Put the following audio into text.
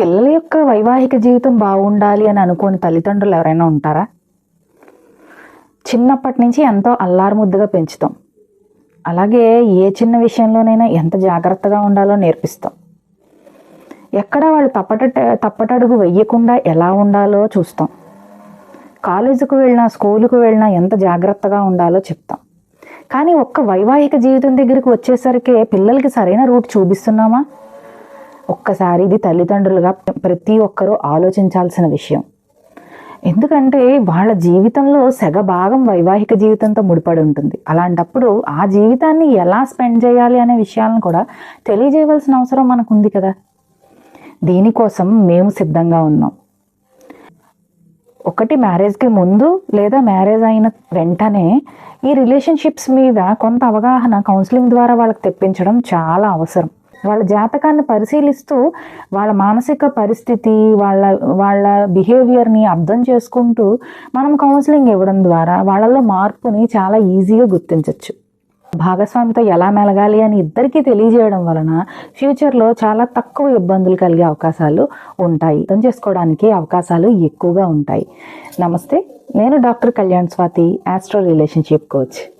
పిల్లల యొక్క వైవాహిక జీవితం బాగుండాలి అని అనుకోని తల్లిదండ్రులు ఎవరైనా ఉంటారా? చిన్నప్పటి నుంచి ఎంతో అల్లారుముద్దుగా పెంచుతాం. అలాగే ఏ చిన్న విషయంలోనైనా ఎంత జాగ్రత్తగా ఉండాలో నేర్పిస్తాం. ఎక్కడ వాళ్ళు తప్పట తప్పటడుగు వెయ్యకుండా ఎలా ఉండాలో చూస్తాం. కాలేజీకి వెళ్ళినా స్కూలుకు వెళ్ళినా ఎంత జాగ్రత్తగా ఉండాలో చెప్తాం. కానీ ఒక్క వైవాహిక జీవితం దగ్గరికి వచ్చేసరికి పిల్లలకి సరైన రూట్ చూపిస్తున్నామా? ఒక్కసారి ఇది తల్లిదండ్రులుగా ప్రతి ఒక్కరూ ఆలోచించాల్సిన విషయం. ఎందుకంటే వాళ్ళ జీవితంలో సగ భాగం వైవాహిక జీవితంతో ముడిపడి ఉంటుంది. అలాంటప్పుడు ఆ జీవితాన్ని ఎలా స్పెండ్ చేయాలి అనే విషయాలను కూడా తెలియజేయవలసిన అవసరం మనకు ఉంది కదా. దీనికోసం మేము సిద్ధంగా ఉన్నాం. ఒకటి మ్యారేజ్కి ముందు లేదా మ్యారేజ్ అయిన వెంటనే ఈ రిలేషన్షిప్స్ మీద కొంత అవగాహన కౌన్సిలింగ్ ద్వారా వాళ్ళకి తెప్పించడం చాలా అవసరం. వాళ్ళ జాతకాన్ని పరిశీలిస్తూ వాళ్ళ మానసిక పరిస్థితి వాళ్ళ వాళ్ళ బిహేవియర్ని అర్థం చేసుకుంటూ మనం కౌన్సిలింగ్ ఇవ్వడం ద్వారా వాళ్ళలో మార్పుని చాలా ఈజీగా గుర్తించవచ్చు భాగస్వామితో ఎలా మెలగాలి అని ఇద్దరికీ తెలియజేయడం వలన ఫ్యూచర్లో చాలా తక్కువ ఇబ్బందులు కలిగే అవకాశాలు ఉంటాయి. అర్థం చేసుకోవడానికి అవకాశాలు ఎక్కువగా ఉంటాయి. నమస్తే నేను doctor Kalyan Swathi astro relationship coach